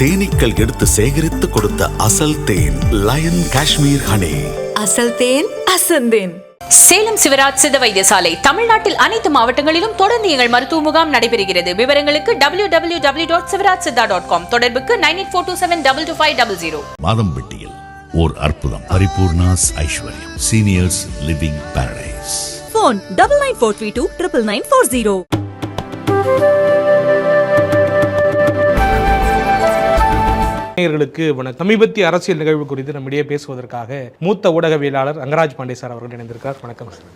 தேனீக்கள் எடுத்து சேகரித்து கொடுத்த அசல் தேன் லயன் காஷ்மீர் ஹனி. அசல் தேன் அசந்தேன் சேலம் சிவராஜ் சித்த வைத்தியசாலை தமிழ்நாட்டில் அனைத்து மாவட்டங்களிலும் தொடர்ந்து எங்கள் மருத்துவ முகாம் நடைபெறுகிறது. விவரங்களுக்கு W W W dot Sivaraj Siddha dot com தொடர்புக்கு nine eight four two seven double two five double zero. மாதம்பட்டியில் ஓர் அற்புதம். Paripoorna's Aishwaryam seniors living paradise phone double nine four three two triple nine four zero நேயர்களுக்கு வணக்கம் சமீபத்திய அரசியல் நிகழ்வு குறித்து நம்மிடையே பேசுவதற்காக மூத்த ஊடகவியலாளர் ரங்கராஜ் பாண்டே சார் அவர்கள் இணைந்திருக்கார். வணக்கம் சார்.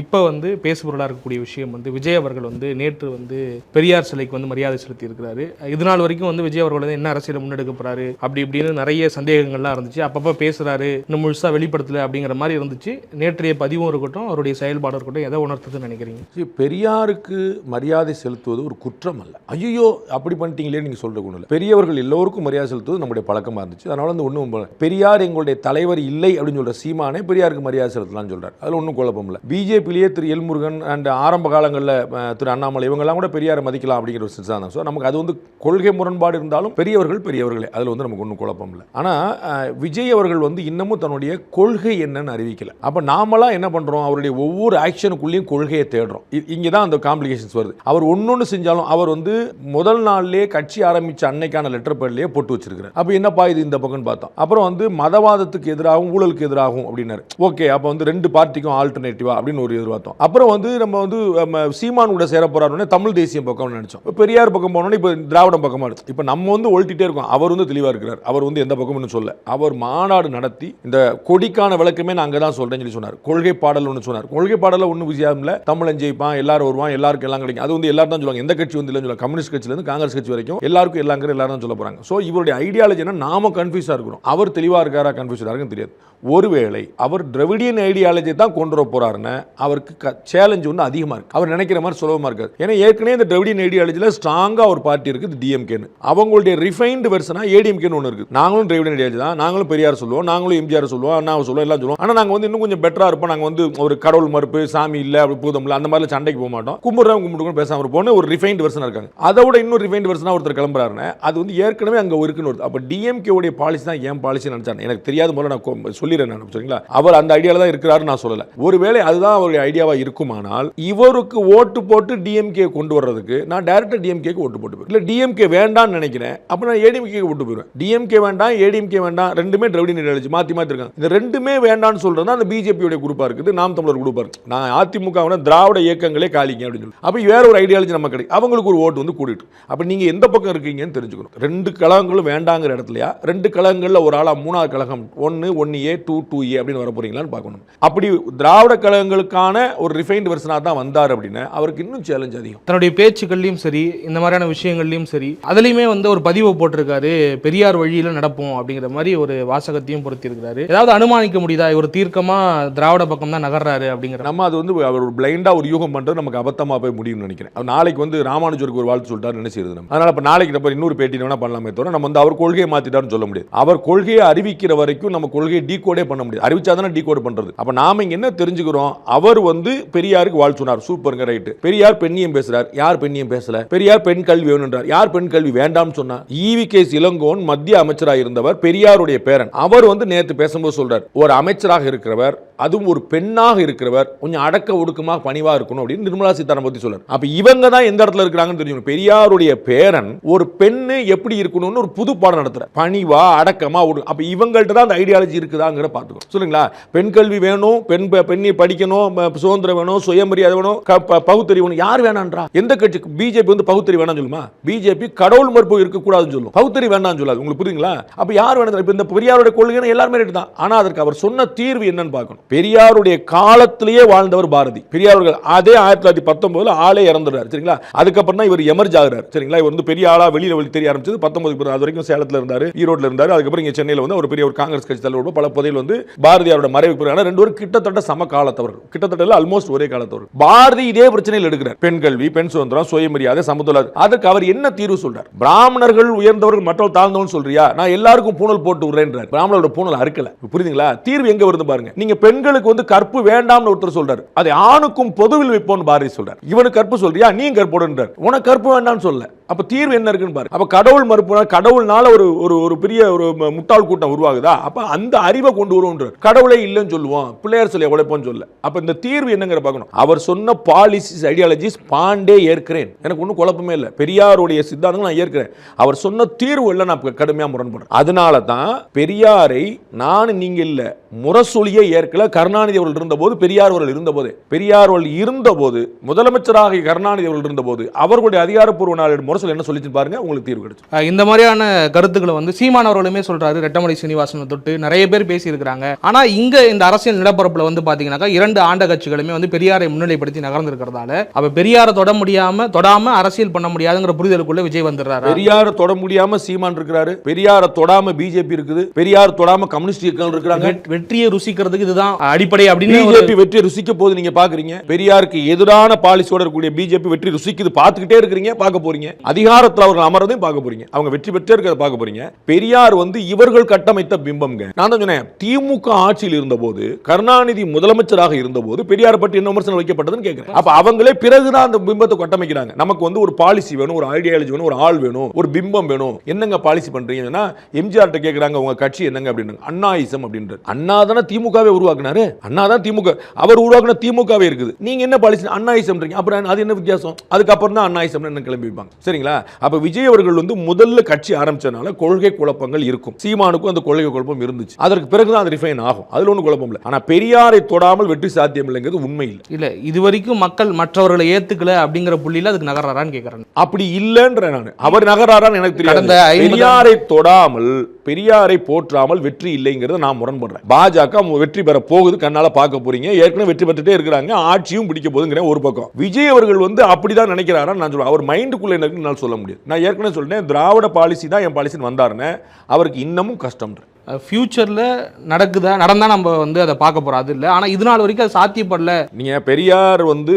இப்போ வந்து பேசுபொருளாக இருக்கக்கூடிய விஷயம் வந்து விஜய் அவர்கள் வந்து நேற்று வந்து பெரியார் சிலைக்கு வந்து மரியாதை செலுத்தி இருக்கிறாரு இது நாள் வரைக்கும் வந்து விஜய் அவர்கள் வந்து என்ன அரசியல் முன்னெடுக்க போறாரு அப்படி இப்படின்னு நிறைய சந்தேகங்கள்லாம் இருந்துச்சு. அப்பப்போ பேசுறாரு இன்னும் முழுசாக வெளிப்படுத்தலை அப்படிங்கிற மாதிரி இருந்துச்சு. நேற்றைய பதிவும் இருக்கட்டும் அவருடைய செயல்பாடு இருக்கட்டும் எதை உணர்த்துதுன்னு நினைக்கிறீங்க? பெரியாருக்கு மரியாதை செலுத்துவது ஒரு குற்றம் அல்ல. ஐயோ அப்படி பண்ணிட்டீங்களே நீங்கள் சொல்கிற ஒன்றும் இல்லை. பெரியவர்கள் எல்லோருக்கும் மரியாதை செலுத்துவது நம்முடைய பழக்கமாக இருந்துச்சு. அதனால் வந்து ஒன்றும் பெரியார் எங்களுடைய தலைவர் இல்லை அப்படின்னு சொல்கிற சீமானே பெரியாருக்கு மரியாதை செலுத்தலாம்னு சொல்கிறார் அதில் ஒன்றும் குழப்பம் இல்லை. பிஜேபியிலேயே திரு எல்முருகன் அண்ட் ஆரம்ப காலங்களில் திரு அண்ணாமலை இவங்கெல்லாம் கூட பெரியாரை மதிக்கலாம் அப்படிங்கிற ஒரு சித்தாந்தம். ஸோ நமக்கு அது வந்து கொள்கை முரண்பாடு இருந்தாலும் பெரியவர்கள் பெரியவர்களே. அதில் வந்து நமக்கு ஒன்றும் குழப்பம் இல்லை. ஆனால் விஜய் அவர்கள் வந்து இன்னமும் தன்னுடைய கொள்கை என்னன்னு அறிவிக்கல. அப்போ நாமலாம் என்ன பண்ணுறோம் அவருடைய ஒவ்வொரு ஆக்ஷனுக்குள்ளேயும் கொள்கையை தேடுறோம். இங்கே தான் அந்த காம்ப்ளிகேஷன்ஸ் வருது. அவர் ஒன்று செஞ்சாலும் அவர் வந்து முதல் நாள்லேயே கட்சி ஆரம்பித்த அன்னைக்கான லெட்டர் பேர்லேயே போட்டு வச்சிருக்கிறார். அப்போ என்னப்பா இது இந்த பக்கம்னு பார்த்தோம். அப்புறம் வந்து மதவாதத்துக்கு எதிராகவும் ஊழலுக்கு எதிராகவும் அப்படின்னாரு. ஓகே அப்போ வந்து ரெண்டு பார்ட்டிக்கும் ஆல்டர்னேட்டிவா அப்படின்னு ஒரு எதிர்பார்த்தோம். அப்புறம் வந்து நம்ம வந்து நம்ம சீமான் கூட சேர போறாருன்னு தமிழ் தேசியம் பக்கம்னு நினைச்சோம். இப்போ பெரியார் பக்கம் போனோன்னே இப்போ திராவிடம் பக்கமாக இருக்கு. இப்போ நம்ம வந்து ஒழிட்டிட்டே இருக்கோம். அவர் வந்து தெளிவாக இருக்கிறார். அவர் வந்து எந்த பக்கம்னு சொல்ல அவர் மாநாடு நடத்தி இந்த கொடிக்கான விளக்கமே நான் அங்கே தான் சொல்கிறேன்னு சொல்லி சொன்னார். கொள்கை பாடல் ஒன்று சொன்னார். கொள்கை பாடலில் ஒன்றும் விஷயம் இல்லை. தமிழன் ஜெயிப்பான் எல்லாரும் வருவான் எல்லாருக்கும் எல்லாம் கிடைக்கும். அது வந்து எல்லாரும் தான் சொல்லுவாங்க. எந்த கட்சி வந்து இல்லைன்னு கம்யூனிஸ்ட் கட்சியிலேருந்து காங்கிரஸ் கட்சி வரைக்கும் எல்லாருக்கும் எல்லாங்கிற எல்லாரும் தான் சொல்ல போகிறாங்க ஸோ இவருடைய ஐடியாலஜி என்ன? நாம கன்ஃபியூஸாக இருக்கிறோம். அவர் தெளிவாக இருக்காரா கன்ஃபியூஸாக இருக்குன்னு தெரியாது. ஒருவேளை அவர் திரவிடியன் ஐடியாலஜி தான் கொண்டு வர போறாருன்னு அவருக்கு க சேலஞ்ச் ஒன்று அதிகமாக இருக்குது அவர் நினைக்கிற மாதிரி சுலபமாக இருக்காது ஏன்னா ஏற்கனவே இந்த திராவிடியன் ஐடியாலஜியில் ஸ்ட்ராங்காக ஒரு பார்ட்டி இருக்குது டிஎம்கேன்னு அவங்களுடைய ரிஃபைன்டு வெர்ஷனாக ஏடிஎம்கேன்னு ஒன்று இருக்குது. நாங்களும் திராவிடியன் ஐடியாலஜி தான். நாங்களும் பெரியார் சொல்லுவோம். நாங்களும் எம்ஜிஆர் சொல்லுவோம். அண்ணா சொல்லுவோம் எல்லாம் சொல்லுவோம். ஆனால் நாங்கள் வந்து இன்னும் கொஞ்சம் பெட்டராக இருப்போம். நாங்கள் வந்து ஒரு கடவுள் மறுப்பு சாமி இல்லை அப்படி பூதம் இல்லை அந்த மாதிரிலாம் சண்டைக்கு போக மாட்டோம். கும்பிட்றவங்க கும்பிட்டு பேசாமல் இருப்போம்னு ஒரு ரிஃபைன்டு வெர்ஷனாக இருக்காங்க. அதை விட இன்னும் ரிஃபைன்டு வெர்ஷனாக ஒருத்தர் கிளம்புறாருன்னு அது வந்து ஏற்கனவே அங்கே இருக்குன்னு வருது அப்போ டிஎம்கே உடைய பாலிசி தான் ஏன் பாலிசி நினச்சாங்க எனக்கு தெரியாத போல நான் சொல்லிடுறேன் நான் சரிங்களா? அவர் அந்த ஐடியாவில் தான் இருக்கிறாரு நான் சொல்லலை. ஒருவேளை அதுதான் தான் அவருடைய ஐடியாவாக இருக்குமானால் இவருக்கு ஓட்டு போட்டு டிஎம்கே கொண்டு வர்றதுக்கு நான் டேரக்டாக டிஎம்கேக்கு ஓட்டு போட்டு போயிருவேன் இல்லை டிஎம்கே வேண்டாம்னு நினைக்கிறேன். அப்போ நான் ஏடிஎம்கே ஓட்டு போயிருவேன் டிஎம்கே வேண்டாம் ஏடிஎம்கே வேண்டாம் ரெண்டுமே திராவிட ஐடியாலஜி மாற்றி மாற்றி இருக்காங்க. இந்த ரெண்டுமே வேண்டாம்னு சொல்கிறது தான் அந்த பிஜேபியோட குரூப்பாக இருக்குது நாம் தமிழர் குரூப்பாக இருக்குது. நான் அதிமுக திராவிட இயக்கங்களே காலிங்க அப்படின்னு சொல்லி. அப்போ வேற ஒரு ஐடியாலஜி நம்ம கிடைக்கும். அவங்களுக்கு ஒரு ஓட்டு வந்து கூடிட்டு. அப்போ நீங்கள் எந்த பக்கம் இருக்கீங்கன்னு தெரிஞ்சுக்கணும். ரெண்டு கழகங்களும் வேண்டாங்கிற இடத்துலையா? ரெண்டு கழகங்களில் ஒரு ஆளாக மூணாவது கழகம் ஒன்று ஒன்று ஏ டூ டூ ஏ அப்படின்னு வர போகிறீங்களான்னு பார்க்கணும். அப்படி திராவிட கழகங்கள் கழகங்களுக்கான ஒரு ரிஃபைன்டு வெர்ஷனாக தான் வந்தார் அப்படின்னு அவருக்கு இன்னும் சேலஞ்ச் அதிகம். தன்னுடைய பேச்சுக்கள்லையும் சரி இந்த மாதிரியான விஷயங்கள்லையும் சரி அதுலயுமே வந்து ஒரு பதிவை போட்டிருக்காரு பெரியார் வழியில நடப்போம் அப்படிங்கிற மாதிரி ஒரு வாசகத்தையும் பொருத்தியிருக்கிறாரு. ஏதாவது அனுமானிக்க முடியுதா? இவர் தீர்க்கமா திராவிட பக்கம் தான் நகர்றாரு அப்படிங்கிற நம்ம அது வந்து அவர் ஒரு பிளைண்டாக ஒரு யூகம் பண்ணுறது நமக்கு அபத்தமாக போய் முடியும்னு நினைக்கிறேன். அவர் நாளைக்கு வந்து ராமானுஜருக்கு ஒரு வாழ்த்து சொல்லிட்டாரு நினைச்சிருது நம்ம. அதனால இப்போ நாளைக்கு நம்ம இன்னொரு பேட்டி வேணா பண்ணலாமே தவிர நம்ம வந்து அவர் கொள்கையை மாத்திட்டாருன்னு சொல்ல முடியாது. அவர் கொள்கையை அறிவிக்கிற வரைக்கும் நம்ம கொள்கையை டீகோடே பண்ண முடியாது. அறிவிச்சா தானே டீகோட் பண்றது. அப்ப நாம இங்க என்ன தெரிஞ்சுக்கிறோம்? அவர் வந்து பெரியாருக்கு வாழ் சொன்னார். சூப்பருங்க ரைட்டு. பெரியார் பெண்ணியம் பேசுறார். யார் பெண்ணியம் பேசல? பெரியார் பெண் கல்வி வேணுன்றார் யார் பெண் கல்வி வேண்டாம்னு சொன்னார் ஈவி கே இளங்கோன் மத்திய அமைச்சராக இருந்தவர் பெரியாருடைய பேரன். அவர் வந்து நேத்து பேசும்போது சொல்றார் ஒரு அமைச்சராக இருக்கிறவர் அதுவும் ஒரு பெண்ணாக இருக்கிறவர் கொஞ்சம் அடக்க ஒடுக்கமாக பணிவாக இருக்கணும் அப்படின்னு நிர்மலா சீதாராமன் பத்தி சொல்றார். அப்ப இவங்க தான் எந்த இடத்துல இருக்கிறாங்கன்னு தெரியும்? பெரியாருடைய பேரன் ஒரு பெண்ணு எப்படி இருக்கணும்னு ஒரு புது பாடம் நடத்துற பணிவா அடக்கமா ஒடு அப்ப இவங்கள்ட்ட தான் அந்த ஐடியாலஜி இருக்குதாங்கிற பார்த்துக்கணும். சொல்லுங்களா? பெண் கல்வி வேணும் பெண் பெண்ணை படிக்கணும் வேணும் சுதந்திரம் வேணும் சுயமரியாதை வேணும் க- பகுத்தறிவு வேணும் யார் வேணான்றா? எந்த கட்சி பிஜேபி வந்து பகுத்தறிவு வேணாம்னு சொல்லுமா? பிஜேபி கடவுள் மறுப்பு இருக்கக்கூடாதுன்னு சொல்லும். பகுத்தறிவு வேணாம்னு சொல்லாது. உங்களுக்கு புரியுங்களா அப்ப யார் வேணும் இப்ப இந்த பெரியாருடைய கொள்கைன்னு எல்லாருமே ரைட்டு தான். ஆனா அதற்கு அவர் சொன்ன தீர்வு என்னன்னு பார்க்கணும். பெரியாருடைய காலத்திலேயே வாழ்ந்தவர் பாரதி. பெரியார்கள் அதே ஆயிரத்தி தொள்ளாயிரத்தி பத்தொன்பதுல ஆளே இறந்துடுறாரு. சரிங்களா? அதுக்கப்புறம் தான் இவர் எமர்ஜ் ஆகிறார். சரிங்களா? இவர் வந்து பெரிய ஆளா வெளியில வெளி தெரிய ஆரம்பிச்சது பத்தொன்பது அது வரைக்கும் சேலத்துல இருந்தாரு ஈரோட்ல இருந்தாரு. அதுக்கப்புறம் இங்க சென்னையில் வந்து ஒரு பெரிய ஒரு காங்கிரஸ் கட்சி தலைவர் பல பதவியில் வந்து பாரதியாரோட மறைவுக்கு ரெண்டு பேரும் கிட்டத்தட்ட சம காலத்தவர்கள். கிட்டத்தட்ட ஆல்மோஸ்ட் ஒரே காலத்தவர் பாரதி இதே பிரச்சனையில் எடுக்கிறார். பெண் கல்வி பெண் சுதந்திரம் சுயமரியாதை சமத்துவ அதற்கு அவர் என்ன தீர்வு சொல்றார்? பிராமணர்கள் உயர்ந்தவர்கள் மற்றவர்கள் தாழ்ந்தவன் சொல்றியா? நான் எல்லாருக்கும் பூணல் போட்டு விடுறேன்றார். பிராமணரோட பூணல் அறுக்கல. புரியுதுங்களா? தீர்வு எங்க வருது பாருங்க. நீங்க பெண்களுக்கு வந்து கற்பு வேண்டாம்னு ஒருத்தர் சொல்றாரு. அதை ஆணுக்கும் பொதுவில் வைப்போம்னு பாரதி சொல்றார். இவனுக்கு கற்பு சொல்றியா? நீ கற்போடுன்றார் உனக்கு கற்பு வேண்டாம்னு சொல்ல அப்ப தீர்வு என்ன இருக்குன்னு பாரு அப்ப கடவுள் மறுப்புனா கடவுள்னால ஒரு ஒரு ஒரு பெரிய ஒரு முட்டாள் கூட்டம் உருவாகுதா? அப்ப அந்த அறிவை கொண்டு வருவோம் கடவுளே இல்லைன்னு சொல்லுவோம் பிள்ளையார் சொல்லி உழைப்போம்னு சொல்ல அப்ப இந்த தீர்வு என்னங்கிற பார்க்கணும். அவர் சொன்ன பாலிசிஸ் ஐடியாலஜிஸ் பாண்டே ஏற்கிறேன். எனக்கு ஒன்றும் குழப்பமே இல்லை. பெரியாருடைய சித்தாந்தங்கள் நான் ஏற்கிறேன். அவர் சொன்ன தீர்வு இல்லை நான் கடுமையாக முரண்படுறேன். அதனால தான் பெரியாரை நான் நீங்கள் இல்லை முரசொலியே ஏற்கல கருணாநிதி அவர்கள் இருந்தபோது பெரியார் அவர்கள் இருந்தபோது பெரியார் அவர்கள் இருந்தபோது முதலமைச்சராக கருணாநிதி அவர்கள் இருந்தபோது அவர்களுடைய அதிகாரப்பூர்வ நாளில் முரசொலி என்ன சொல்லிச்சு பாருங்க உங்களுக்கு தீர்வு கிடைச்சு இந்த மாதிரியான கருத்துக்களை வந்து சீமான் அவர்களுமே சொல்றாரு ரெட்டமலை சீனிவாசனை தொட்டு நிறைய பேர் பேசியிருக்கிறாங்க. ஆனா இங்க இந்த அரசியல் நிலப்பரப்புல வந்து பாத்தீங்கன்னாக்கா இரண்டு ஆண்ட கட்சிகளுமே வந்து பெரியாரை முன்னிலைப்படுத்தி நகர்ந்திருக்கிறதால அப்ப பெரியாரை தொட முடியாம தொடாம அரசியல் பண்ண முடியாதுங்கிற புரிதலுக்குள்ள விஜய் வந்துடுறாரு? பெரியார தொட முடியாம சீமான் இருக்கிறாரு. பெரியார தொடாம பிஜேபி இருக்குது. பெரியார் தொடாம கம்யூனிஸ்ட் இயக்கங்கள் இருக்கிறாங்க. வெற்றியை ருசிக்கிறதுக்கு இதுதான் அடிப்படை அப்படின்னு பிஜேபி வெற்றி ருசிக்க போது நீங்க பாக்குறீங்க. பெரியாருக்கு எதிரான பாலிசியோட இருக்கக்கூடிய பிஜேபி வெற்றி ருசிக்குது. பார்த்துக்கிட்டே இருக்கிறீங்க பார்க்க போறீங்க. அதிகாரத்தில் அவர்கள் அமர்றதையும் பார்க்க போறீங்க. அவங்க வெற்றி பெற்றே இருக்கிறத பார்க்க போறீங்க. பெரியார் வந்து இவர்கள் கட்டமைத்த பிம்பம்ங்க. நான் தான் சொன்னேன் திமுக ஆட்சியில் இருந்தபோது கருணாநிதி முதலமைச்சராக இருந்தபோது பெரியார் பற்றி என்ன விமர்சனம் வைக்கப்பட்டதுன்னு கேட்கிறேன் அப்ப அவங்களே பிறகுதான் அந்த பிம்பத்தை கட்டமைக்கிறாங்க. நமக்கு வந்து ஒரு பாலிசி வேணும் ஒரு ஐடியாலஜி வேணும் ஒரு ஆள் வேணும் ஒரு பிம்பம் வேணும். என்னங்க பாலிசி பண்றீங்கன்னா எம்ஜிஆர் கிட்ட உங்க கட்சி என்னங்க அப்படின்னு அண்ணாயிசம் அப்படின்றது அண்ணா தானே திமுகவே உருவாக்குனாரு? அண்ணா தான் திமுக. அவர் உருவாக்குன திமுகவே இருக்குது. நீங்க என்ன பாலிசி அண்ணாயிசம்ன்றீங்க அப்புறம் அது என்ன வித்தியாசம்? அதுக்கப்புறம் தான் அண்ணாயிசம் என்ன கிளம்பி வைப்பாங்க. சரிங்களா? அப்ப விஜய் அவர்கள் வந்து முதல்ல கட்சி ஆரம்பிச்சனால கொள்கை குழப்பங்கள் இருக்கும். சீமானுக்கும் அந்த கொள்கை குழப்பம் இருந்துச்சு. அதற்கு பிறகுதான் அது ரிஃபைன் ஆகும். அதுல ஒன்றும் குழப்பம் இல்லை. ஆனா பெரியாரை தொடாமல் வெற்றி சாத்தியம் இல்லைங்கிறது உண்மை இல்லை இல்ல இது வரைக்கும் மக்கள் மற்றவர்களை ஏத்துக்கல அப்படிங்கிற புள்ளியில அதுக்கு நகர்றாரான்னு கேக்குறாங்க அப்படி இல்லைன்ற நான். அவர் நகராரான்னு எனக்கு தெரியாது. பெரியாரை தொடாமல் பெரியாரை போற்றாமல் வெற்றி இல்லைங்கிறத நான் முரண்படுறேன். பாஜக வெற்றி பெற போகுது கண்ணால பார்க்க போறீங்க. ஏற்கனவே வெற்றி பெற்றுட்டே இருக்கிறாங்க. ஆட்சியும் பிடிக்க போகுதுங்கிற ஒரு பக்கம். விஜய் அவர்கள் வந்து அப்படிதான் நினைக்கிறாரா நான் சொல்றேன். அவர் மைண்டுக்குள்ள எனக்கு என்னால் சொல்ல முடியாது. நான் ஏற்கனவே சொல்லிட்டேன் திராவிட பாலிசி தான் என் பாலிசின்னு வந்தாருன்னு. அவருக்கு இன்னமும் கஷ்டம். ஃபியூச்சர்ல நடக்குதா நடந்தா நம்ம வந்து அதை பார்க்க போறோம். அது இல்லை. ஆனா இது நாள் வரைக்கும் அது சாத்தியப்படல. நீங்க பெரியார் வந்து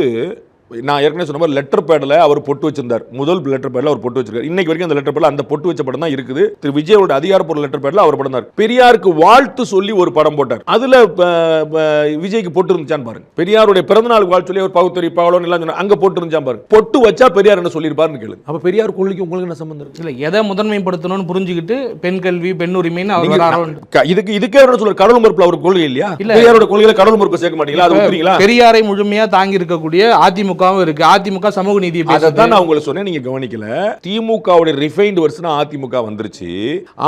நான் ஏற்கனவே சொன்ன மாதிரி லெட்டர் பேடில் அவர் பொட்டு வச்சிருந்தார். முதல் லெட்டர் பேடில் அவர் பொட்டு வச்சிருக்காரு. இன்னைக்கு வரைக்கும் அந்த லெட்டர் பேடில் அந்த பொட்டு வச்ச படம் தான் இருக்குது. திரு விஜயோட அதிகாரப்பூர்வ லெட்டர் பேடில் அவர் படம் தான். பெரியாருக்கு வாழ்த்து சொல்லி ஒரு படம் போட்டார். அதுல விஜய்க்கு பொட்டு இருந்துச்சான்னு பாருங்க. பெரியாருடைய பிறந்தநாள் வாழ்த்து சொல்லி ஒரு பகுத்தறி பகலோன் எல்லாம் சொன்னார். அங்க பொட்டு இருந்துச்சான் பாருங்க. பொட்டு வச்சா பெரியார் என்ன சொல்லியிருப்பாருன்னு கேளு அப்ப பெரியார் கொள்கைக்கு உங்களுக்கு என்ன சம்பந்தம் இல்ல எதை முதன்மைப்படுத்தணும்னு புரிஞ்சுக்கிட்டு பெண் கல்வி பெண் உரிமைன்னு அவர் இதுக்கு இதுக்கே என்ன சொல்ற கடவுள் மறுப்புல அவர் கொள்கை இல்லையா? இல்ல. பெரியாரோட கொள்கையில கடவுள் மறுப்பு சேர்க்க மாட்டீங்களா? அது பெரியாரை முழுமையா தாங்கி இருக்கக்கூடிய திமுகவும் இருக்கு அதிமுக சமூக நீதியை அதை நான் உங்களுக்கு சொன்னேன் நீங்க கவனிக்கல. திமுகவுடைய ரிஃபைன்டு வருஷனா அதிமுக வந்துருச்சு.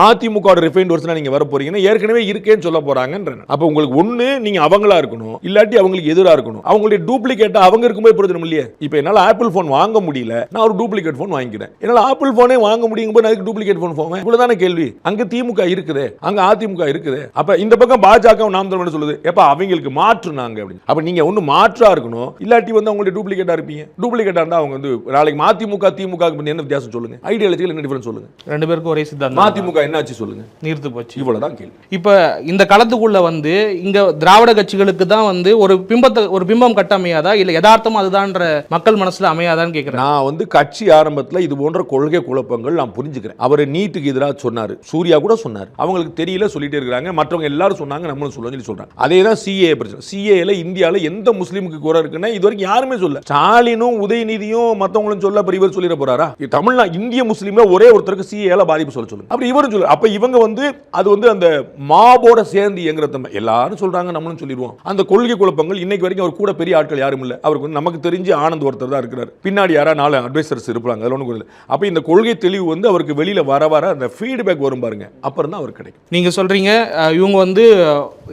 அதிமுக ரிஃபைன்டு வருஷனா நீங்க வர போறீங்கன்னா ஏற்கனவே இருக்கேன்னு சொல்ல போறாங்கன்ற அப்ப உங்களுக்கு ஒண்ணு நீங்க அவங்களா இருக்கணும் இல்லாட்டி அவங்களுக்கு எதிரா இருக்கணும். அவங்களுடைய டூப்ளிகேட்டா அவங்க இருக்கும்போது பிரச்சனை இல்லையே. இப்போ என்னால ஆப்பிள் ஃபோன் வாங்க முடியல நான் ஒரு டூப்ளிகேட் ஃபோன் வாங்கிக்கிறேன். என்னால ஆப்பிள் ஃபோனே வாங்க முடியும் போது அதுக்கு டூப்ளிகேட் ஃபோன் போவேன் இவ்வளவுதான கேள்வி. அங்க திமுக இருக்குது அங்க அதிமுக இருக்குது. அப்ப இந்த பக்கம் பாஜக நாம் தமிழ் சொல்லுது எப்ப அவங்களுக்கு மாற்று நாங்க அப்படின்னு. அப்ப நீங்க ஒண்ணு மாற்றா இருக்கணும் இல்லாட்டி வந்து அவங்களுடைய டூப்ளிகேட் டூப்ளிகேட்டா இருப்பீங்க. டூப்ளிகேட்டா இருந்தா அவங்க வந்து நாளைக்கு மதிமுக திமுக என்ன வித்தியாசம் சொல்லுங்க? ஐடியாலஜிகள் என்ன டிஃபரன்ஸ் சொல்லுங்க? ரெண்டு பேருக்கும் ஒரே சித்தாந்தம் மதிமுக என்னாச்சு சொல்லுங்க? நீர்த்து போச்சு. இவ்வளவுதான் கேள்வி. இப்ப இந்த களத்துக்குள்ள வந்து இங்க திராவிட கட்சிகளுக்கு தான் வந்து ஒரு பிம்பத்தை ஒரு பிம்பம் கட்டமையாதா? இல்ல யதார்த்தம் அதுதான்ற மக்கள் மனசுல அமையாதான்னு கேக்குறேன். நான் வந்து கட்சி ஆரம்பத்துல இது போன்ற கொள்கை குழப்பங்கள் நான் புரிஞ்சுக்கிறேன். அவர் நீட்டுக்கு எதிராக சொன்னாரு. சூர்யா கூட சொன்னார். அவங்களுக்கு தெரியல சொல்லிட்டே இருக்காங்க மற்றவங்க எல்லாரும் சொன்னாங்க நம்மளும் சொல்லி சொல்றாங்க. அதே தான் சிஏ பிரச்சனை. சிஏல இந்தியால எந்த முஸ்லீமுக்கு குறை இருக்குன்னா இது வரைக்கும் யாருமே சொல்ல ஸ்டாலினும் உதயநிதியும் மற்றவங்களும் சொல்ல அப்புறம் இவர் சொல்லிட போறாரா? தமிழ்நா இந்திய முஸ்லீம்ல ஒரே ஒருத்தருக்கு சிஏல பாதிப்பு சொல்ல சொல்லுங்க. அப்படி இவரும் சொல்லு. அப்ப இவங்க வந்து அது வந்து அந்த மாபோட சேர்ந்து இயங்குற தன்மை. எல்லாரும் சொல்றாங்க நம்மளும் சொல்லிடுவோம். அந்த கொள்கை குழப்பங்கள் இன்னைக்கு வரைக்கும் அவர் கூட பெரிய ஆட்கள் யாரும் இல்லை. அவருக்கு வந்து நமக்கு தெரிஞ்சு ஆனந்த் ஒருத்தர் தான் இருக்கிறார். பின்னாடி யாரா? நாலு அட்வைசர்ஸ் இருப்பாங்க. அதில் ஒன்றும் இல்லை. அப்போ இந்த கொள்கை தெளிவு வந்து அவருக்கு வெளியில வர வர அந்த ஃபீட்பேக் வரும் பாருங்க. அப்புறம் தான் அவர் கிடைக்கும். நீங்க சொல்றீங்க இவங்க வந்து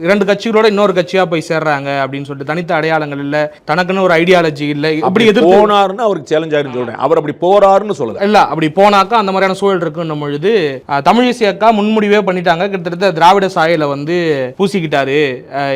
இரண்டு கட்சிகளோட இன்னொரு கட்சியா போய் சேர்றாங்க அப்படின்னு சொல்லிட்டு தனித்த அடையாளங்கள் இல்ல. தனக்குன்னு ஒரு ஐடியாலஜி இல்ல. அப்படி எதிர்த்து போனாருன்னு அவருக்கு சேலஞ்ச் ஆயிருன்னு சொல்றேன். அவர் அப்படி போறாருன்னு சொல்லல. இல்ல அப்படி போனாக்கா அந்த மாதிரியான சூழல் இருக்குன்னும் பொழுது தமிழிசை அக்கா முன்முடிவே பண்ணிட்டாங்க. கிட்டத்தட்ட திராவிட சாயல வந்து பூசிக்கிட்டாரு.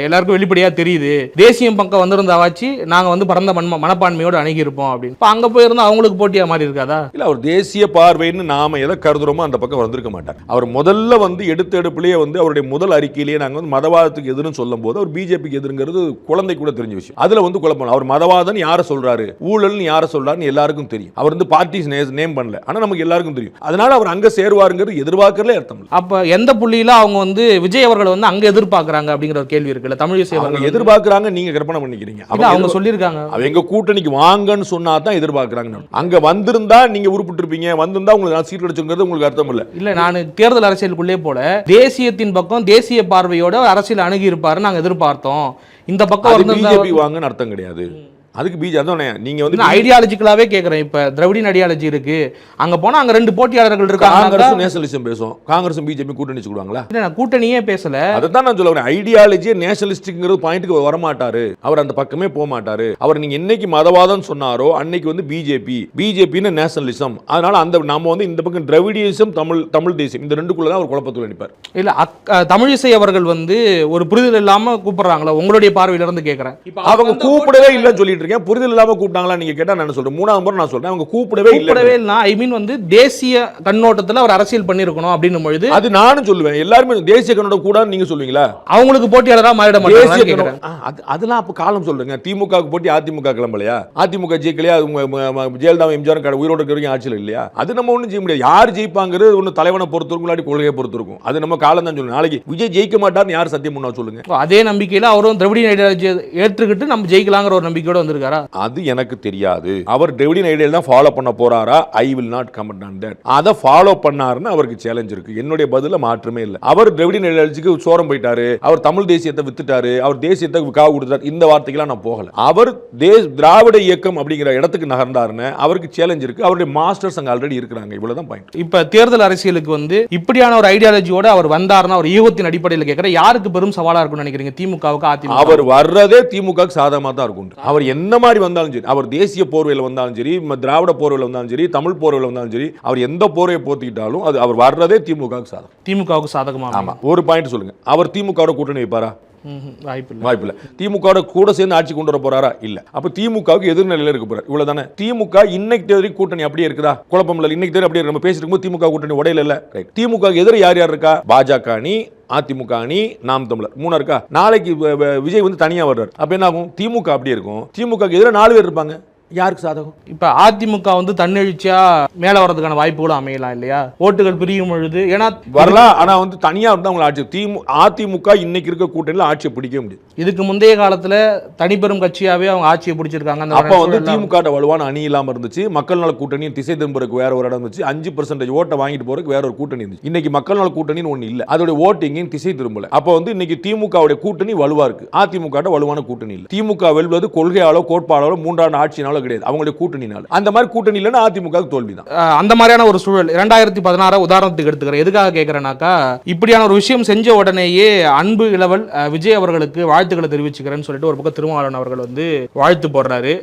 எல்லாருக்கும் வெளிப்படையா தெரியுது. தேசியம் பக்கம் வந்திருந்தாவாச்சு நாங்க வந்து பரந்த மன்ம மனப்பான்மையோடு அணுகி இருப்போம் அப்படின்னு. இப்ப அங்க போயிருந்தா அவங்களுக்கு போட்டியா மாதிரி இருக்காதா? இல்ல அவர் தேசிய பார்வைன்னு நாம எதை கருதுறோமோ அந்த பக்கம் வந்திருக்க மாட்டார். அவர் முதல்ல வந்து எடுத்த எடுப்புலயே வந்து அவருடைய முதல் அறிக்கையிலேயே நாங்க வந்து மதவாத மதவாதத்துக்கு எதிர்னு சொல்லும் போது அவர் பிஜேபிக்கு எதிர்ங்கிறது குழந்தை கூட தெரிஞ்ச விஷயம். அதுல வந்து குழப்பம். அவர் மதவாதம் யாரை சொல்றாரு? ஊழல்னு யாரை சொல்றாருன்னு எல்லாருக்கும் தெரியும். அவர் வந்து பார்ட்டிஸ் நேம் பண்ணல. ஆனா நமக்கு எல்லாருக்கும் தெரியும். அதனால அவர் அங்க சேருவாருங்கிறது எதிர்பார்க்கறதுல அர்த்தம் அப்ப எந்த புள்ளியில அவங்க வந்து விஜய் அவர்கள் வந்து அங்க எதிர்பார்க்கறாங்க அப்படிங்கிற ஒரு கேள்வி இருக்குல்ல? தமிழிசை அவங்க எதிர்பார்க்கறாங்க நீங்க கற்பனை பண்ணிக்கிறீங்க. அவங்க சொல்லியிருக்காங்க. அவ எங்க கூட்டணிக்கு வாங்கன்னு சொன்னா தான் எதிர்பார்க்கறாங்க அங்க வந்திருந்தா நீங்க உருப்பிட்டு இருப்பீங்க வந்திருந்தா உங்களுக்கு நான் சீட் அடிச்சுங்கிறது உங்களுக்கு அர்த்தம் இல்ல. இல்ல நான் தேர்தல் அரசியலுக்குள்ளே போல தேசியத்தின் பக்கம் தேசிய பார்வையோட அரசியல் அணுகி இருப்பாரு நாங்க எதிர்பார்த்தோம். இந்த பக்கம் பிஜேபி வாங்கன்னு அர்த்தம் கிடையாது. அதுக்கு பிஜே அதான் நீங்க வந்து ஐடியாலஜிக்கலாவே கேக்குறேன். இப்ப திராவிடின் ஐடியாலஜி இருக்கு. அங்க போனா அங்க ரெண்டு போட்டியாளர்கள் இருக்காங்க காங்கிரஸும் நேஷனலிசம் பேசும். காங்கிரஸும் பிஜேபி கூட்டணி வச்சுக்கிடுவாங்களா? நான் கூட்டணியே பேசல. அதைத்தான் நான் சொல்ல வரேன். ஐடியாலஜியே நேஷனலிஸ்டிக்ங்கிறது பாயிண்ட்டுக்கு வரமாட்டாரு. அவர் அந்த பக்கமே போக மாட்டாரு அவர் நீங்க என்னைக்கு மதவாதம் சொன்னாரோ அன்னைக்கு வந்து பிஜேபி பிஜேபின்னு நேஷனலிசம். அதனால அந்த நாம வந்து இந்த பக்கம் திராவிடியசம் தமிழ் தமிழ் தேசியம் இந்த ரெண்டுக்குள்ள தான் அவர் குழப்பத்தில் நிற்பார் இல்ல தமிழிசை அவர்கள் வந்து ஒரு புரிதல் இல்லாம கூப்பிடுறாங்களா? உங்களுடைய பார்வையில இருந்து கேக்குறேன் அவங்க கூப்பிடவே இல்லைன்னு சொல்லிட்டு இருக்கேன். புரிதல் இல்லாம கூப்பிட்டாங்களா நீங்க கேட்டா நான் சொல்றேன்? மூணாவது முறை நான் சொல்றேன். அவங்க கூப்பிடவே கூப்பிடவே இல்லை. ஐ மீன் வந்து தேசிய கண்ணோட்டத்துல அவர் அரசியல் பண்ணிருக்கணும் அப்படின்னும் பொழுது அது நானும் சொல்லுவேன். எல்லாருமே தேசிய கண்ணோட கூட நீங்க சொல்லுவீங்களா? அவங்களுக்கு போட்டியாளரா மாறிட கண்ணோட்டம். அது- அதெல்லாம் அப்ப காலம் சொல்லுங்க. திமுக போட்டி அதிமுக கிளம்பலையா அதிமுக ஜெயிக்கலையா? ஜெயலலிதா எம்ஜிஆர் கடை உயிரோட இருக்கிற ஆட்சியில் இல்லையா? அது நம்ம ஒண்ணும் செய்ய முடியாது. யார் ஜெயிப்பாங்கிறது ஒண்ணு தலைவனை பொறுத்து இருக்கும் இல்லாட்டி கொள்கையை பொறுத்து இருக்கும். அது நம்ம காலம் தான் சொல்லணும் நாளைக்கு விஜய் ஜெயிக்க மாட்டார்னு யார் சத்தியம் பண்ணா சொல்லுங்க? அதே நம்பிக்கையில அவரும் திராவிடின் ஐடியாலஜி ஏற்றுக்கிட்டு நம்ம ஜெயிக்கலாங்கிற ஒரு நம்பிக்கையோட வந்திருக்காரா? அது எனக்கு தெரியாது. அவர் டெவிடின் ஐடியல் தான் ஃபாலோ பண்ண போறாரா? I will not comment on that அதை ஃபாலோ பண்ணாருன்னு அவருக்கு சேலஞ்ச் இருக்கு. என்னுடைய பதில மாற்றமே இல்லை. அவர் டெவிடின் ஐடியாலஜிக்கு சோரம் போயிட்டாரு. அவர் தமிழ் தேசியத்தை வித்துட்டாரு. அவர் தேசியத்தை காவு கொடுத்தாரு இந்த வார்த்தைக்கெல்லாம் நான் போகல. அவர் திராவிட இயக்கம் அப்படிங்கிற இடத்துக்கு நகர்ந்தாருன்னு அவருக்கு சேலஞ்ச் இருக்கு. அவருடைய மாஸ்டர்ஸ் அங்க ஆல்ரெடி இருக்கிறாங்க. இவ்வளவுதான் பாயிண்ட் இப்ப தேர்தல் அரசியலுக்கு வந்து இப்படியான ஒரு ஐடியாலஜியோட அவர் வந்தாருன்னா ஒரு ஈகத்தின் அடிப்படையில் கேட்கிற யாருக்கு பெரும் சவாலா இருக்கும்னு நினைக்கிறீங்க? திமுகவுக்கு அதிமுக அவர் வர்றதே திமுக சாதகமாக தான் இருக்கும் அவர் என்ன மாதிரி வந்தாலும் சரி அவர் தேசிய போர்வையில் வந்தாலும் சரி திராவிட போர்வையில் வந்தாலும் சரி தமிழ் போர்வையில் வந்தாலும் சரி அவர் எந்த போர்வையை போத்திக்கிட்டாலும் அது அவர் வர்றதே திமுக சாதகம். திமுகவுக்கு சாதகமா ஆமா ஒரு பாயிண்ட் சொல்லுங்க. அவர் திமுகவோட கூட்டணி வைப்பாரா. வாய்ப்பு இல்லை வாய்ப்பு இல்ல திமுகவோட கூட சேர்ந்து ஆட்சி கொண்டு வர போறாரா? இல்ல. அப்ப திமுகவுக்கு எதிர்நிலையில இருக்க போறாரு. இவ்வளவுதானே? திமுக இன்னைக்கு தேதி கூட்டணி அப்படியே இருக்குதா? குழப்பம் இல்ல. இன்னைக்கு தேதி அப்படியே நம்ம பேசிட்டு இருக்கும்போது திமுக கூட்டணி உடையில இல்ல. திமுக எதிர யார் யார் இருக்கா? பாஜக அணி அதிமுக அணி நாம் தமிழர். மூணு இருக்கா? நாளைக்கு வ- விஜய் வந்து தனியா வர்றாரு. அப்ப என்ன ஆகும்? திமுக அப்படியே இருக்கும். திமுக எதிர நாலு பேர் இருப்பாங்க. யாருக்கு சாதகம்? இப்ப அதிமுக வந்து தன்னெழுச்சியா மேல வர்றதுக்கான வாய்ப்புகளும் அமையலாம் இல்லையா? ஓட்டுகள் பிரியும் பொழுது ஏன்னா வரலாம் ஆனா வந்து தனியா இருந்தா அவங்க ஆட்சி திமு அதிமுக இன்னைக்கு இருக்க கூட்டணியில ஆட்சியை பிடிக்க முடியாது. இதுக்கு முந்தைய காலத்துல தனிப்பெரும் கட்சியாவே அவங்க ஆட்சியை பிடிச்சிருக்காங்க. அந்த அப்ப வந்து திமுக வலுவான அணி இல்லாம இருந்துச்சு. மக்கள் நல கூட்டணியும் திசை திரும்புறதுக்கு வேற ஒரு இடம் இருந்துச்சு. அஞ்சு பர்சன்டேஜ் ஓட்டை வாங்கிட்டு போறதுக்கு வேற ஒரு கூட்டணி இருந்துச்சு. இன்னைக்கு மக்கள் நல கூட்டணின்னு ஒண்ணு இல்ல. அதோட ஓட்டிங்கும் திசை திரும்பல. அப்ப வந்து இன்னைக்கு திமுகவுடைய கூட்டணி வலுவா இருக்கு. அதிமுக வலுவான கூட்டணி இல்ல. திமுக வெல்வது கொள்கையாலோ கோட்பாடாலோ மூன்றாண்டு ஆட்சினாலோ கிடையாது. அவங்களுடைய கூட்டணினால அந்த மாதிரி கூட்டணி இல்லைன்னா அதிமுக தோல்விதான். அஹ் அந்த மாதிரியான ஒரு சூழல். இரண்டாயிரத்தி பதினாறு உதாரணத்துக்கு எடுத்துக்கிறேன். எதுக்காக கேட்குறேனாக்கா இப்படியான ஒரு விஷயம் செஞ்ச உடனேயே அன்பு இளவல் விஜய் அவர்களுக்கு வாழ்த்துக்களை தெரிவிச்சுக்கிறேன்னு சொல்லிட்டு ஒரு பக்கம் திருமாவளவன் அவர்கள் வந்து வாழ்த்து போடுறாரு.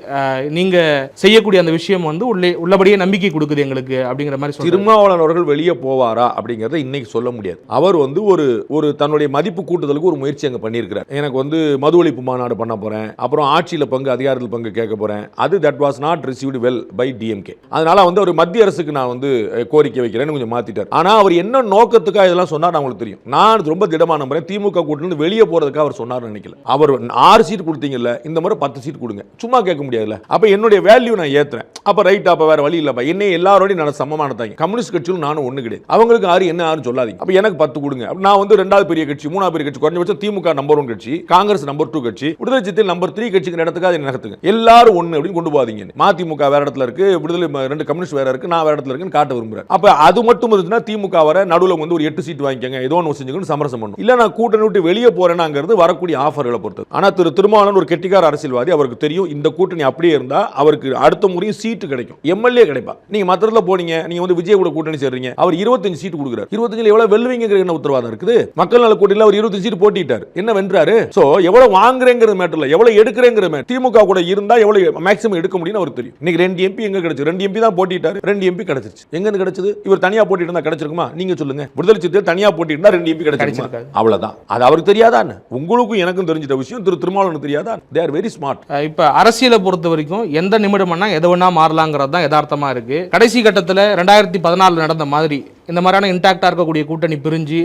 நீங்க செய்யக்கூடிய அந்த விஷயம் வந்து உள்ளே உள்ளபடியே நம்பிக்கை கொடுக்குது எங்களுக்கு அப்படிங்கிற மாதிரி திருமாவளவன் அவர்கள் வெளியே போவாரா அப்படிங்கறத இன்னைக்கு சொல்ல முடியாது. அவர் வந்து ஒரு ஒரு தன்னுடைய மதிப்பு கூட்டுதலுக்கு ஒரு முயற்சி அங்க பண்ணியிருக்கிறார். எனக்கு வந்து மது ஒழிப்பு மாநாடு பண்ண போறேன். அப்புறம் ஆட்சியில பங்கு அதிகாரத்தில் பங்கு கேட்க போறேன். அது that was not received well by DMK அதனால வந்து ஒரு மத்திய அரசுக்கு நான் வந்து கோரிக்கை வைக்கிறேன்னு கொஞ்சம் மாத்திட்டார். ஆனா அவர் என்ன நோக்கத்துக்காக இதெல்லாம் சொன்னார் அவங்களுக்கு தெரியும். நான் ரொம்ப திடமா நம்புறேன். திமுக கூட்டிலிருந்து வெளியே போறதுக்காக அவர் சொன்னார்னு நினைக்கல. அவர் ஆறு சீட் கொடுத்தீங்கல்ல இந்த முறை பத்து சீட் கொடுங்க. சும்மா கேட்க முடியாதுல்ல. அப்ப என்னுடைய வேல்யூ நான் ஏத்துறேன். அப்ப ரைட் அப்ப வேற வழி இல்லப்பா. என்னை எல்லாரோடையும் நான் சமமானதாங்க கம்யூனிஸ்ட் கட்சியும் நானும் ஒண்ணு கிடையாது. அவங்களுக்கு ஆறு என்ன ஆறு சொல்லாதீங்க. அப்ப எனக்கு பத்து கொடுங்க. நான் வந்து ரெண்டாவது பெரிய கட்சி மூணாவது பெரிய கட்சி குறைஞ்சபட்சம் திமுக நம்பர் ஒன் கட்சி காங்கிரஸ் நம்பர் டூ கட்சி விடுதலை சித்தில் நம்பர் த்ரீ கட்சிக்கு இடத்துக்கு அதை நகர்த்துங்க. எல்லாரும் ஒன்று அப்படின்னு கொண்டு போகாதீங்க மதிமுக வேற இடத்துல இருக்கு விடுதலை ரெண்டு கம்யூனிஸ்ட் வேற இருக்கு நான் வேற இடத்துல இருக்குன்னு காட்ட விரும்புறேன். அப்ப அது மட்டும் இருந்துச்சுன்னா திமுக வர நடுவுல வந்து ஒரு எட்டு சீட் வாங்கிக்கங்க ஏதோ ஒன்று செஞ்சுக்கணும் சமரசம் பண்ணும். இல்ல நான் கூட்டணி விட்டு வெளியே போறேனாங்கிறது வரக்கூடிய ஆஃபர்களை பொறுத்தது. ஆனா திரு திருமாவளவன் ஒரு கெட்டிக்கார அரசியல்வாதி அவருக்கு தெரியும் இந்த கூட்டணி அப்படியே இருந்தா அவருக்கு அடுத்த முறையும் சீட்டு கிடைக்கும். எம்எல்ஏ கிடைப்பா. நீங்க மத்திரத்துல போனீங்க நீங்க வந்து விஜய் கூட கூட்டணி சேர்றீங்க அவர் இருபத்தஞ்சு சீட்டு கொடுக்குறாரு. இருபத்தஞ்சுல எவ்வளவு வெல்லுவீங்க என்ன உத்தரவாதம் இருக்குது? மக்கள் நல கூட்டணியில் அவர் இருபத்தஞ்சு சீட்டு போட்டிட்டார். என்ன வென்றாரு? சோ எவ்வளவு வாங்குறேங்கிற மேட்டர்ல எவ்வளவு எடுக்கிறேங்கிற மேட்டர் திமுக கூட இருந்தா எவ்வளவு மேக்ஸிமம் எடுக்க முடியும்னு அவருக்கு தெரியும். இன்னைக்கு ரெண்டு எம்பி எங்க கிடைச்சு? ரெண்டு எம்பி தான் போட்டிட்டாரு. ரெண்டு எம்பி கிடைச்சிருச்சு. எங்க கிடைச்சது? இவர் தனியா போட்டிட்டு இருந்தா கிடைச்சிருக்குமா? நீங்க சொல்லுங்க. விடுதலை சிறுத்தைகள் தனியா போட்டிட்டு ரெண்டு எம்பி கிடைச்சிருக்குமா? கிடைச்சிருக்காது. அவ்வளவுதான். அது அவருக்கு தெரியாதான் உங்களுக்கும் எனக்கும் தெரிஞ்சிட்ட விஷயம். திரு திருமாவளவனுக்கு தெரியாதா தே ஆர் வெரி ஸ்மார்ட் இப்ப அரசியலை பொறுத்த வரைக்கும் எந்த நிமிடம்னா எது வேணா மாறலாங்கிறது தான் யதார்த்தமா இருக்கு. கடைசி கட்டத்துல ரெண்டாயிரத்தி பதினாலுல நடந்த மாதிரி இந்த மாதிரியான இன்டாக்டாக இருக்கக்கூடிய கூட்டணி பிரிஞ்சு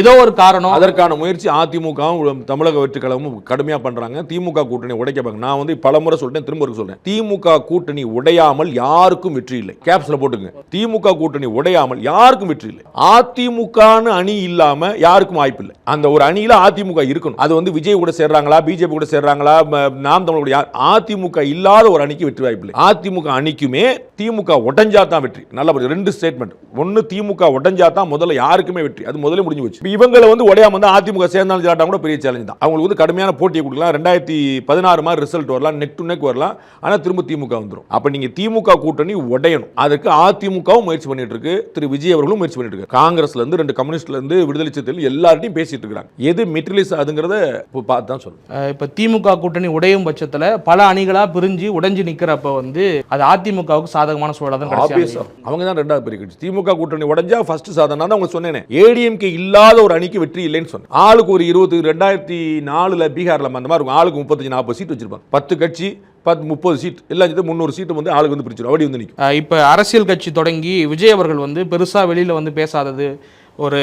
ஏதோ ஒரு காரணம் அதற்கான முயற்சி அதிமுகவும் தமிழக வெற்றி கழகமும் கடுமையா பண்றாங்க. திமுக கூட்டணி உடைக்க நான் வந்து பல முறை சொல்றேன் திரும்ப ஒரு சொல்றேன். திமுக கூட்டணி உடையாமல் யாருக்கும் வெற்றி இல்லை. கேப்ஸ்ல போட்டுங்க திமுக கூட்டணி உடையாமல் யாருக்கும் வெற்றி இல்லை. அதிமுகன்னு அணி இல்லாமல் யாருக்கும் வாய்ப்பு இல்லை. அந்த ஒரு அணியில அதிமுக இருக்கணும். அது வந்து விஜய் கூட சேர்றாங்களா பிஜேபி கூட சேர்றாங்களா நாம் தமிழ் அதிமுக இல்லாத ஒரு அணிக்கு வெற்றி வாய்ப்பு இல்லை. அதிமுக அணிக்குமே திமுக உடஞ்சா தான் வெற்றி. நல்ல ரெண்டு ஸ்டேட்மெண்ட் ஒன்னு திமுக உடஞ்சா தான் முதல்ல யாருக்குமே வெற்றி. அது முதல்ல முடிஞ்சு போச்சு. இவங்களை வந்து உடையாம வந்து அதிமுக சேர்ந்தாலும் ஜெயிலாட்டா கூட பெரிய சேலஞ்ச் தான். அவங்களுக்கு வந்து கடுமையான போட்டியை கொடுக்கலாம். ரெண்டாயிரத்தி பதினாறு மாதிரி ரிசல்ட் வரலாம். நெக் டு நெக் வரலாம். ஆனா திரும்ப திமுக வந்துரும். அப்ப நீங்க திமுக கூட்டணி உடையணும். அதுக்கு அதிமுகவும் முயற்சி பண்ணிட்டு இருக்கு. திரு விஜய் அவர்களும் முயற்சி பண்ணிட்டு இருக்கு காங்கிரஸ்ல இருந்து ரெண்டு கம்யூனிஸ்ட்ல இருந்து விடுதலை சிறுத்தைகள் எல்லார்ட்டையும் பேசிட்டு இருக்காங்க. எது மெட்டீரியல்ஸ் அதுங்கிறத பார்த்து தான் சொல்லணும். இப்ப திமுக கூட்டணி உடையும் பட்சத்துல பல அணிகளா பிரிஞ்சு உடைஞ்சு நிக்கிறப்ப வந்து அது அதிமுகவுக்கு சாதகமான சூழலா தான் அவங்க தான் ரெண்டாவது பெரிய கட்சி. திமுக கூட்டணி உடைஞ்சா ஃபர்ஸ்ட் சாதனை. தான் உங்களுக்கு சொன்னேனே. ஏடிஎம்கே இல்லாத ஒரு அணிக்கு வெற்றி இல்லைன்னு சொன்னேன். ஆளுக்கு ஒரு இருபது ரெண்டாயிரத்தி நாலுல பீகார்ல அந்த மாதிரி இருக்கும். ஆளுக்கு முப்பத்தஞ்சு நாற்பது சீட் வச்சிருப்பாங்க. பத்து கட்சி பத்து முப்பது சீட். எல்லாம் சேர்த்து முந்நூறு சீட்டு வந்து ஆளுக்கு வந்து பிரிச்சிடும் அப்படி வந்து நிற்கும் இப்போ அரசியல் கட்சி தொடங்கி விஜய் அவர்கள் வந்து பெருசாக வெளியில் வந்து பேசாதது ஒரு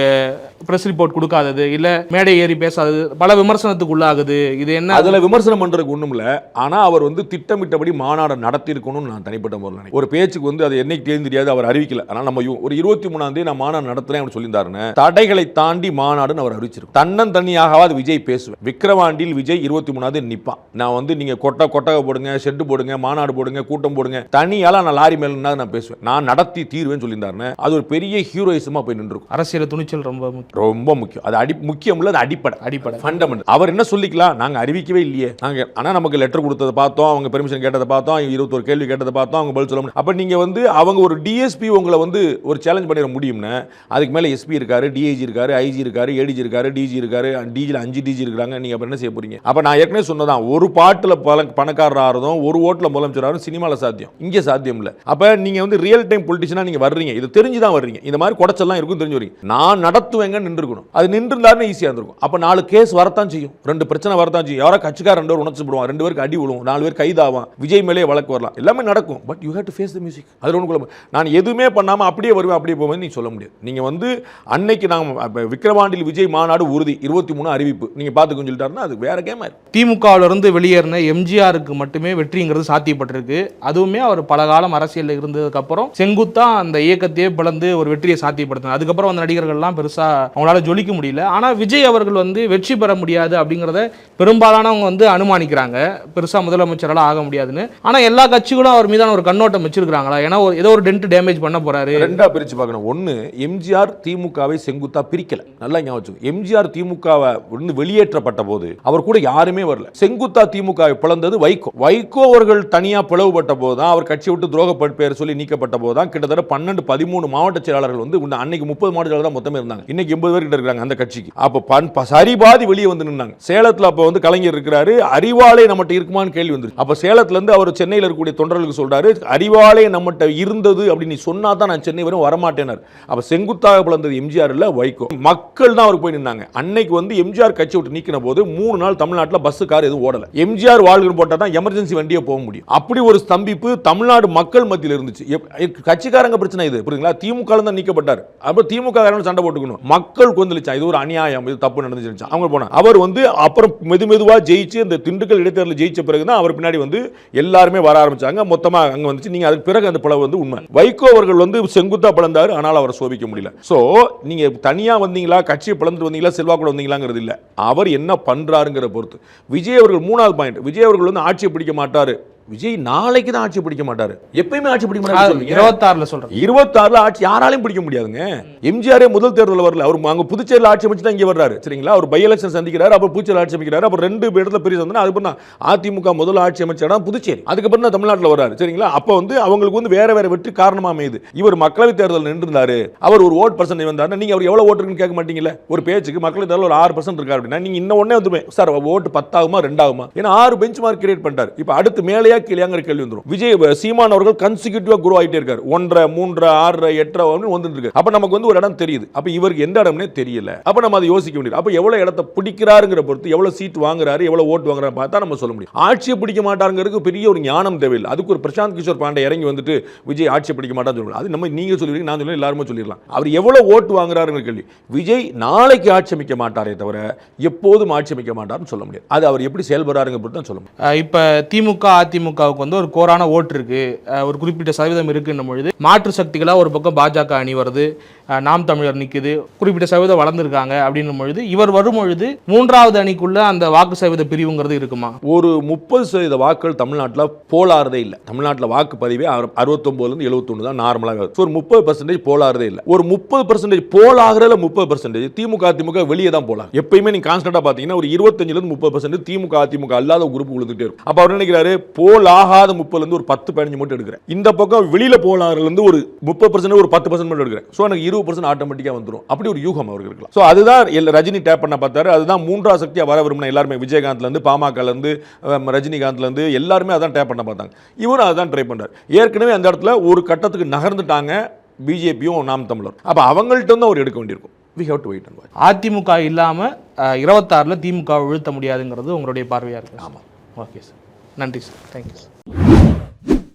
பிரஸ் ரிப்போர்ட் கொடுக்காதது இல்ல மேடை ஏறி பேசாதது பல விமர்சனத்துக்கு உள்ளாகுது. இது என்ன? அதுல விமர்சனம் பண்றதுக்கு ஒண்ணும் இல்ல. ஆனா அவர் வந்து திட்டமிட்டபடி மாநாடு நடத்தி இருக்கணும்னு நான் தனிப்பட்ட முறையில் நினைக்கிறேன். ஒரு பேச்சுக்கு வந்து அது என்னைக்கு தேதி தெரியாது அவர் அறிவிக்கல. ஆனால் நம்ம ஒரு இருபத்தி மூணாம் தேதி நான் மாநாடு நடத்துறேன் அப்படின்னு சொல்லியிருந்தாருன்னு தடைகளை தாண்டி மாநாடுன்னு அவர் அறிவிச்சிருக்கும் தன்னன் தனியாகவாது விஜய் பேசுவேன். விக்ரவாண்டியில் விஜய் இருபத்தி மூணாவது நிப்பான். நான் வந்து நீங்க கொட்டை கொட்டகை போடுங்க ஷெட்டு போடுங்க மாநாடு போடுங்க கூட்டம் போடுங்க தனியால நான் லாரி மேல நான் பேசுவேன். நான் நடத்தி தீர்வேன்னு சொல்லியிருந்தாருன்னு அது ஒரு பெரிய ஹீரோயிசமா போய் நின்றுருக்கும். அரசியல் துணிச்சல் ரொம்ப முக்கியம். ரொம்ப முக்கியம். அது அடி முக்கியம் இல்ல அது அடிப்படை. அடிப்படை. ஃபண்டமெண்டல் அவர் என்ன சொல்லிக்கலாம் நாங்க அறிவிக்கவே இல்லையே. நாங்க ஆனா நமக்கு லெட்டர் கொடுத்ததை பார்த்தோம் அவங்க பெர்மிஷன் கேட்டதை பார்த்தோம் இருபத்தொரு கேள்வி கேட்டதை பார்த்தோம் அவங்க பதில் சொல்ல அப்ப நீங்க வந்து அவங்க ஒரு டிஎஸ்பி உங்களை வந்து ஒரு சேலஞ்ச் பண்ணிட முடியும்னா அதுக்கு மேல எஸ்பி இருக்காரு டிஐஜி இருக்காரு ஐஜி இருக்காரு ஏடிஜி இருக்காரு டிஜி இருக்காரு டிஜில அஞ்சு டிஜி இருக்காங்க நீங்க அப்ப என்ன செய்ய போறீங்க? அப்ப நான் ஏற்கனவே சொன்னதான் ஒரு பாட்டுல பல பணக்காரர் ஆறதும் ஒரு ஓட்டுல முதலமைச்சர் சினிமால சாத்தியம். இங்க சாத்தியம் இல்ல. அப்ப நீங்க வந்து ரியல் டைம் பொலிட்டிஷனா நீங்க வர்றீங்க. இது தெரிஞ்சு தான் வர்றீங்க. இந்த மாதிரி குடைச்சல்லாம் இருக்கும் தெரிஞ்சு வரீங்க நான் நடத்துவேங்க நின்றுக்கணும் அது நின்றுருந்தாருன்னு ஈஸியாக இருந்திருக்கும். அப்போ நாலு கேஸ் வரத்தான் செய்யும். ரெண்டு பிரச்சனை வரத்தான் செய்யும். யாரோ கட்சிக்கார ரெண்டு பேர் உணர்ச்சி போடுவான் ரெண்டு பேருக்கு அடி விழுவும். நாலு பேர் கைதாவான். விஜய் மேலே வழக்கு வரலாம். எல்லாமே நடக்கும். But you have to face the music அது ஒன்று நான் எதுவுமே பண்ணாமல் அப்படியே வருவேன் அப்படியே போவேன் நீ சொல்ல முடியாது. நீங்கள் வந்து அன்னைக்கு நாங்கள் அப்ப விக்ரவாண்டியில் விஜய் மாநாடு உறுதி. இருபத்தி மூணு அறிவிப்பு. நீங்கள் பார்த்துக்கோன்னு சொல்லிட்டாருன்னா அது வேற கேம் திமுகவிலிருந்து வெளியேறின எம்ஜிஆருக்கு மட்டுமே வெற்றிங்கிறது சாத்தியப்பட்டிருக்கு. அதுவுமே அவர் பல காலம் அரசியலில் இருந்ததுக்கப்புறம் செங்குத்தாக செங்குத்தா அந்த இயக்கத்தையே பிளந்து ஒரு வெற்றியை சாத்தியப்படுத்தினார். அதுக்கப்புறம் அந்த நடிகர்கள்லாம் பெருசாக அவங்களால ஜொலிக்க முடியல. ஆனால் விஜய் அவர்கள் வந்து வெற்றி பெற முடியாது அப்படிங்கிறத பெரும்பாலானவங்க வந்து அனுமானிக்கிறாங்க. பெருசாக முதலமைச்சரால் ஆக முடியாதுன்னு. ஆனால் எல்லா கட்சிகளும் அவர் மீதான ஒரு கண்ணோட்டம் வச்சிருக்காங்களா ஏன்னா ஒரு ஏதோ ஒரு டென்ட் டேமேஜ் பண்ண போறாரு. ரெண்டா பிரிச்சு பார்க்கணும். ஒன்று எம்ஜிஆர் திமுகவை செங்குத்தா பிரிக்கல. நல்லா ஞாபகம் எம்ஜிஆர் திமுகவை வந்து வெளியேற்றப்பட்ட போது அவர் கூட யாருமே வரல. செங்குத்தா திமுகவை பிளந்தது வைகோ. வைகோ அவர்கள் தனியா பிளவுபட்ட போது தான் அவர் கட்சி விட்டு துரோக பேர் சொல்லி நீக்கப்பட்ட போது தான் கிட்டத்தட்ட பன்னெண்டு பதிமூணு மாவட்ட செயலாளர்கள் வந்து அன்னைக்கு முப்பது மாவட்ட தான் மொத்தமே இருந்தாங்க. இன்னைக்கு எண்பது பேர் கிட்ட இருக்காங்க அந்த கட்சிக்கு. அப்போ பன் சரி பாதி வெளியே வந்து நின்னாங்க. சேலத்தில் அப்போ வந்து கலைஞர் இருக்கிறாரு. அறிவாளை நம்மகிட்ட இருக்குமான்னு கேள்வி வந்துருச்சு. அப்போ சேலத்துலேருந்து அவர் சென்னையில் இருக்கக்கூடிய தொண்டர்களுக்கு சொல்றாரு அறிவாளை நம்மகிட்ட இருந்தது அப்படின்னு நீ சொன்னா தான் நான் சென்னை வரும் வரமாட்டேனார். அப்போ செங்குத்தாக பிளந்தது எம்ஜிஆர் இல்லை வைகோ. மக்கள் தான் அவருக்கு போய் நின்னாங்க. அன்னைக்கு வந்து எம்ஜிஆர் கட்சி விட்டு நீக்கின போது மூணு நாள் தமிழ்நாட்டில் பஸ் கார் எதுவும் ஓடல. எம்ஜிஆர் வாழ்க்கை போட்டால் தான் எமர்ஜென்சி வண்டியை போக முடியும். அப்படி ஒரு ஸ்தம்பிப்பு தமிழ்நாடு மக்கள் மத்தியில் இருந்துச்சு. கட்சிக்காரங்க பிரச்சனை இது புரியுங்களா திமுக தான் நீக்கப்பட்டார். அப்போ திமுக சண்டை போட்டுக்கணும். மக்கள் கொந்தளிச்சா இது ஒரு அநியாயம் இது தப்பு நடந்துச்சு அவங்க போனா அவர் வந்து அப்புறம் மெது மெதுவா ஜெயிச்சு இந்த திண்டுக்கல் இடைத்தேர்தல் ஜெயிச்ச பிறகு தான் அவர் பின்னாடி வந்து எல்லாருமே வர ஆரம்பிச்சாங்க. மொத்தமா அங்க வந்துச்சு. நீங்க அதுக்கு பிறகு அந்த பிளவு வந்து உண்மை. வைகோ அவர்கள் வந்து செங்குத்தா பிளந்தாரு. ஆனால் அவரை சோபிக்க முடியல. சோ நீங்க தனியா வந்தீங்களா? கட்சியை பிளந்துட்டு வந்தீங்களா? செல்வா கூட வந்தீங்களாங்கிறது இல்ல. அவர் என்ன பண்றாருங்கிற பொறுத்து. விஜய் அவர்கள் மூணாவது பாயிண்ட் விஜய் அவர்கள் வந்து ஆட்சியை பிடிக்க மாட்டாரு. விஜய் நாளைக்கு தான் ஆட்சி பிடிக்க மாட்டாரு. எப்பயுமே ஆட்சி பிடிக்க மாட்டாரு. இருபத்தாறுல சொல்றேன். இருபத்தாறுல ஆட்சி யாராலையும் பிடிக்க முடியாதுங்க. எம்ஜிஆரே முதல் தேர்தல் வரல. அவர் அங்க புதுச்சேரியில் ஆட்சி அமைச்சு தான் இங்க வர்றாரு. சரிங்களா? அவர் பை எலெக்ஷன் சந்திக்கிறாரு அப்புறம் புதுச்சேரி ஆட்சி அமைக்கிறாரு அப்புறம் ரெண்டு இடத்துல பெரிய சந்தனா தான் அதிமுக முதல் ஆட்சி அமைச்ச இடம் புதுச்சேரி. அதுக்கப்புறம் தான் தமிழ்நாட்டில் வர்றாரு. சரிங்களா? அப்போ வந்து அவங்களுக்கு வந்து வேற வேற வெற்றி காரணமா அமையுது. இவர் மக்களவை தேர்தல் நின்றுந்தாரு அவர் ஒரு ஓட் பர்சன்ட் வந்தாரு நீங்க அவர் எவ்வளவு ஓட்டு இருக்குன்னு கேட்க மாட்டீங்கல்ல? ஒரு பேச்சுக்கு மக்களவை தேர்தல் ஒரு ஆறு பர்சன்ட் இருக்காரு அப்படின்னா நீங்க இன்னும் ஒன்னே வந்து சார் ஓட்டு பத்தாகுமா ரெண்டாகுமா? ஏன்னா ஆறு பெஞ்ச் மார்க் கிரியேட் பண்ணிட்டாரு. இப்போ அடுத்து மேலேயா கீழேங்கிற கேள்வி வந்துடும் விஜய் சீமான் அவர்கள் கன்சிக்யூட்டிவா குரோ ஆகிட்டே இருக்காரு. ஒன்றரை மூன்றரை ஆறரை எட்டரை அப்படின்னு வந்துட்டு இருக்கு அப்ப நமக்கு வந்து ஒரு இடம் தெரியுது. அப்ப இவருக்கு எந்த இடம்னே தெரியல. அப்ப நம்ம அதை யோசிக்க வேண்டியது. அப்ப எவ்வளவு இடத்த பிடிக்கிறாருங்கிற பொறுத்து எவ்வளவு சீட் வாங்குறாரு எவ்வளவு ஓட்டு வாங்குறாரு பார்த்தா நம்ம சொல்ல முடியும். ஆட்சியை பிடிக்க மாட்டாருங்கிறதுக்கு பெரிய ஒரு ஞானம் தேவையில்லை. அதுக்கு ஒரு பிரசாந்த் கிஷோர் பாண்டே இறங்கி வந்துட்டு விஜய் ஆட்சியை பிடிக்க மாட்டான்னு சொல்லுவாங்க அது நம்ம நீங்க சொல்லுவீங்க நான் சொல்லுவேன் எல்லாருமே சொல்லிடலாம் அவர் எவ்வளவு ஓட்டு வாங்குறாருங்கிற கேள்வி. விஜய் நாளைக்கு ஆட்சி அமைக்க மாட்டாரே தவிர எப்போதும் ஆட்சி அமைக்க மாட்டார்னு சொல்ல முடியாது. அது அவர் எப்படி செயல்படுறாருங்க பொறுத்து தான் சொல்ல முடியும். இப்போ திமுக அதிமுக அதிமுகவுக்கு வந்து ஒரு கோரான ஓட்டு இருக்கு. ஒரு குறிப்பிட்ட சதவீதம் இருக்குன்னும் பொழுது மாற்று சக்திகளாக ஒரு பக்கம் பாஜக அணி வருது. நாம் தமிழர் நிற்குது குறிப்பிட்ட சதவீதம் வளர்ந்துருக்காங்க அப்படின்னும் பொழுது இவர் வரும் பொழுது மூன்றாவது அணிக்குள்ள அந்த வாக்கு சதவீத பிரிவுங்கிறது இருக்குமா? ஒரு முப்பது சதவீத வாக்குகள் தமிழ்நாட்டில் போலாறதே இல்லை. தமிழ்நாட்டில் வாக்கு பதிவே அறுபத்தொம்போதுலேருந்து எழுபத்தொன்று தான் நார்மலாக ஸோ ஒரு முப்பது பர்சன்டேஜ் போலாறதே இல்லை. ஒரு முப்பது பர்சன்டேஜ் போலாகிறதுல முப்பது பர்சன்டேஜ் திமுக அதிமுக வெளியே தான் போலாம் எப்பயுமே நீங்க கான்ஸ்டன்டா பார்த்தீங்கன்னா ஒரு இருபத்தஞ்சிலேருந்து முப்பது பர்சன்டேஜ் திமுக அதிமுக அல்லாத குரூப் விழுந்துட்டே இருக்கும். அப்போ அவர் நினைக்கிறாரு? போல் ஆகாத முப்பதுலேருந்து ஒரு பத்து பதினஞ்சு மட்டும் எடுக்கிறேன். இந்த பக்கம் வெளியில போலாகிறதுலேருந்து ஒரு முப்பது பர்சன்ட் ஒரு பத்து பர்சன்ட் மட்டும் எடுக்கிறேன். ஸோ எனக்கு இருபது பர்சன்ட் ஆட்டோமேட்டிக்காக வந்துடும் அப்படி ஒரு யூகம் அவருக்கு இருக்கலாம். ஸோ அதுதான் ரஜினி டேப் பண்ண பார்த்தாரு. அதுதான் மூன்றாவது சக்தியாக வர விரும்பின எல்லாருமே. விஜயகாந்த்லேருந்து பாமகலேருந்து ரஜினிகாந்த்லேருந்து எல்லாருமே அதான் டேப் பண்ண பார்த்தாங்க. இவரும் அதான் ட்ரை பண்றாரு. ஏற்கனவே அந்த இடத்துல ஒரு கட்டத்துக்கு நகர்ந்துட்டாங்க பிஜேபியும் நாம் தமிழர் அப்போ அவங்கள்ட்ட வந்து அவர் எடுக்க வேண்டியிருக்கும். We have to wait and watch AIADMK இல்லாம அஹ், இருபத்தாறுல திமுக வீழ்த்த முடியாதுங்கிறது உங்களுடைய பார்வையா இருக்கு. ஆமாம் ஓகே சார் நன்றி சார் தேங்க்யூ சார்